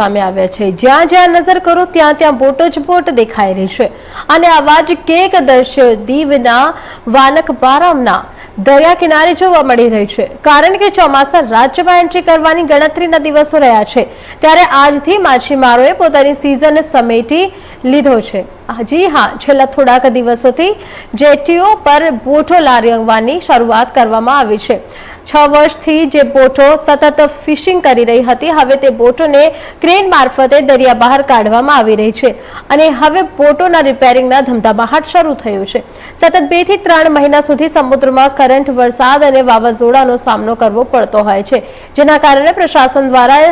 સામે આવ્યા છે. જ્યાં જ્યાં નજર કરો, ત્યાં ત્યાં બોટ જ બોટ દેખાઈ રહી છે. અને આવા જ કેક દ્રશ્ય. દીવના વાનકબારામના દરિયા કિનારે જોવા મળી રહી છે. કારણ કે ચોમાસા રાજ્યમાં એન્ટ્રી કરવાની ગણતરીના દિવસો રહ્યા છે. ત્યારે આજથી માછીમારોએ પોતાની સિઝન સમેટી લીધો છે. જી હા, છેલ્લા થોડાક દિવસોથી જેટીઓ પર બોટો લારવાની શરૂઆત કરવામાં આવી છે. છ વર્ષથી જે બોટો સતત ફિશિંગ કરી રહી હતી, હવે તે બોટોને ક્રેન મારફતે દરિયા બહાર કાઢવામાં આવી રહી છે અને હવે બોટોના રિપેરિંગના ધમધમાહટ શરૂ થયો છે. સતત બેથી ત્રણ મહિના સુધી સમુદ્રમાં કરંટ, વરસાદ અને વાવાઝોડાનો સામનો કરવો પડતો હોય છે, જેના કારણે પ્રશાસન દ્વારા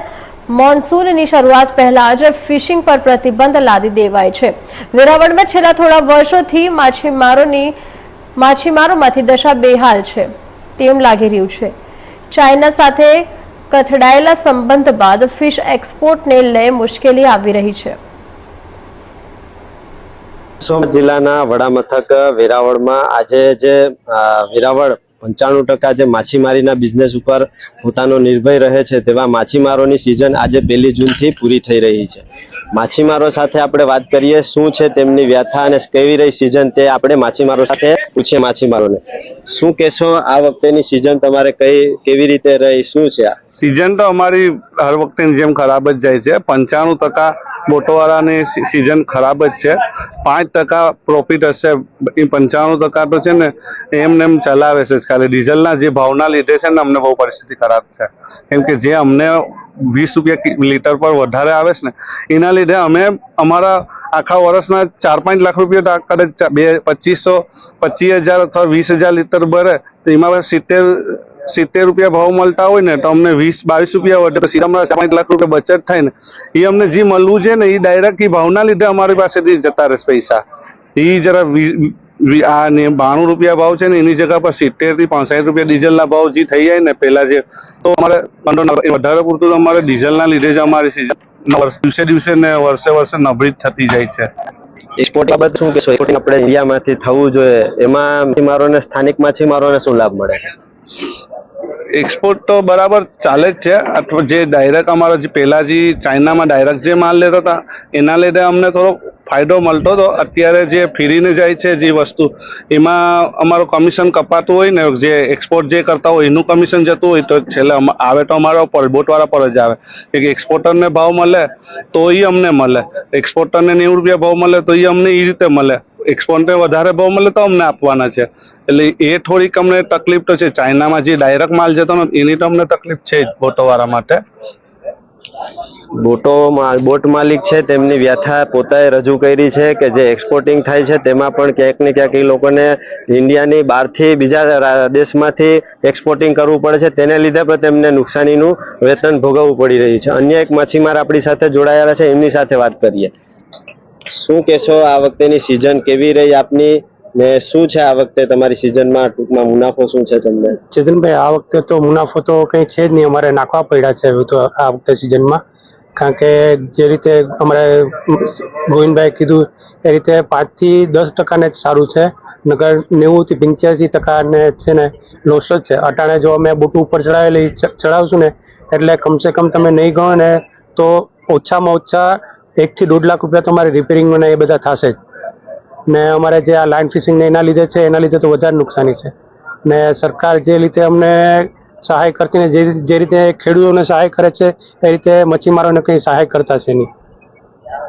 મોન્સૂનની શરૂઆત પહેલા જ ફિશિંગ પર પ્રતિબંધ લાદી દેવાય છે. વેરાવળમાં છેલ્લા થોડા વર્ષોથી માછીમારોની, માછીમારોમાંથી દશા બેહાલ છે. તેમ લાગી રહ્યું છે. ચાઇના સાથે કથડાયેલા સંબંધ બાદ ફિશ એક્સપોર્ટને લઈ મુશ્કેલી આવી રહી છે. સોમનાથ જિલ્લાના વડામથક વેરાવળમાં આજે જે વેરાવળ પંચાણું ટકા જે માછીમારીના બિઝનેસ ઉપર પોતાનો નિર્ભય રહે છે તેવા માછીમારોની સિઝન આજે પહેલી જૂનથી પૂરી થઈ રહી છે. માછીમારો સાથે આપણે વાત કરીએ શું છે તેમની વ્યથા અને કેવી રહી સિઝન તે આપણે માછીમારો સાથે પૂછીએ માછીમારોને. શું કહેશો આ વખતેની સિઝન તમારે કઈ, કેવી રીતે રહી? શું છે આ? સિઝન તો અમારી હર વખતેની જેમ ખરાબ જ જાય છે. પંચાણું ટકા બોટોવાળાની સિઝન ખરાબ જ છે. પાંચ ટકા પ્રોફિટ હશે. એ પંચાણું ટકા તો છે ને એમને એમ ચલાવે છે ખાલી ડીઝલના જે ભાવના લીધે છે ને, અમને બહુ પરિસ્થિતિ ખરાબ છે. કેમ કે જે અમને વીસ રૂપિયા લીટર પર વધારે આવે છે ને, એના લીધે અમે અમારા આખા વર્ષના ચાર પાંચ લાખ રૂપિયા કદાચ બે પચીસો, પચીસ હજાર અથવા વીસ હજાર લીટર ભરે, તો એમાં સિત્તેર સિત્તેર રૂપિયા ભાવ મળતા હોય ને, તો અમને વીસ, બાવીસ રૂપિયા વધે તો સીધા અમારા ચાર પાંચ લાખ રૂપિયા બચત થાય ને, એ અમને જે મળવું છે ને, એ ડાયરેક્ટ એ ભાવના લીધે અમારી પાસેથી જતા રહેશે પૈસા. એ જરા આ ને બાણું રૂપિયા ભાવ છે ને એની જગ્યા પર સિત્તેરથી પાંસઠ રૂપિયા ડીઝલના ભાવ જે થઈ જાય ને પેલા જે તો અમારે વધારે પૂરતું તો અમારે ડીઝલના લીધે જ અમારી સિઝન દિવસે દિવસે ને વર્ષે વર્ષે નબળી થતી જાય છે. એક્સપોર્ટ બાબત શું કહેશો? આપણે ઇન્ડિયામાંથી થવું જોઈએ. એમાં માછીમારોને સ્થાનિક માછીમારોને શું લાભ મળે છે? એક્સપોર્ટ તો બરાબર ચાલે જ છે. અથવા જે ડાયરેક્ટ અમારા જે પહેલા જે ચાઇનામાં ડાયરેક્ટ જે માલ લેતા હતા એના લીધે અમને થોડો ફાયદો મળતો હતો અત્યારે જે ફીરીને જાય છે જે વસ્તુ, એમાં અમારું કમિશન કપાતું હોય ને, જે એક્સપોર્ટ જે કરતા હોય, એનું કમિશન જતું હોય તો છેલ્લે આવે તો અમારો પર બોટવાળા પર જ આવે. કે એક્સપોર્ટરને ભાવ મળે તો એ અમને મળે. એક્સપોર્ટરને નેવું રૂપિયા ભાવ મળે તો એ અમને એ રીતે મળે. એક્સપોર્ટને વધારે ભાવ મળે તો અમને આપવાના છે. એટલે એ થોડીક અમને તકલીફ તો છે. ચાઇનામાં જે ડાયરેક્ટ માલ જતો ને, એની તો અમને તકલીફ છે બોટોવાળા માટે. બોટો બોટ માલિક છે, તેમની વ્યથા પોતાએ રજૂ કરી છે કે જે એક્સપોર્ટિંગ થાય છે, તેમાં પણ ક્યાંક ને ક્યાંક એ લોકોને ઇન્ડિયાની બહારથી બીજા દેશમાંથી એક્સપોર્ટિંગ કરવું પડે છે. તેને લીધે પણ તેમને નુકસાનીનું વેતન ભોગવવું પડી રહ્યું છે. અન્ય એક માછીમાર આપણી સાથે જોડાયેલા છે, એમની સાથે વાત કરીએ. શું કહેશો આ વખતેની સિઝન કેવી રહી આપની? ને શું છે આ વખતે તમારી સિઝનમાં ટૂંકમાં મુનાફો શું છે તમને? ચેતનભાઈ આ વખતે તો મુનાફો તો કંઈ છે જ નહીં. અમારે નાખવા પડ્યા છે તો આ વખતે સિઝનમાં કારણ કે જે રીતે અમારે ગોવિંદભાઈ કીધું, એ રીતે પાંચથી દસ ટકાને જ સારું છે. નગર નેવુંથી પંચ્યાસી ટકાને છે ને લોસ જ છે. અટાણે જો અમે બુટ ઉપર ચડાવેલી ચડાવશું ને, એટલે કમસે કમ તમે નહીં ગણો ને, તો ઓછામાં ઓછા એકથી દોઢ લાખ રૂપિયા તમારે રિપેરિંગ ને એ બધા થશે જ. ને અમારે જે આ લાઇન ફિશિંગ ને એના લીધે છે, એના લીધે તો વધારે નુકસાની છે. ને સરકાર જે રીતે અમને સહાય કરતી ને જે જે રીતે ખેડૂતોને સહાય કરે છે એ રીતે મચ્છીમારોને કંઈ સહાય કરતા છે નહીં.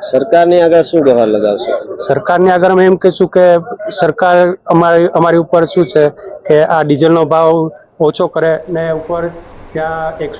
સરકારની આગળ શું કહેવા લગાવશો? સરકારને આગળ અમે એમ કહીશું કે સરકાર અમારી અમારી ઉપર શું છે કે આ ડીઝલનો ભાવ ઓછો કરે ને ઉપર ત્યાં એકસો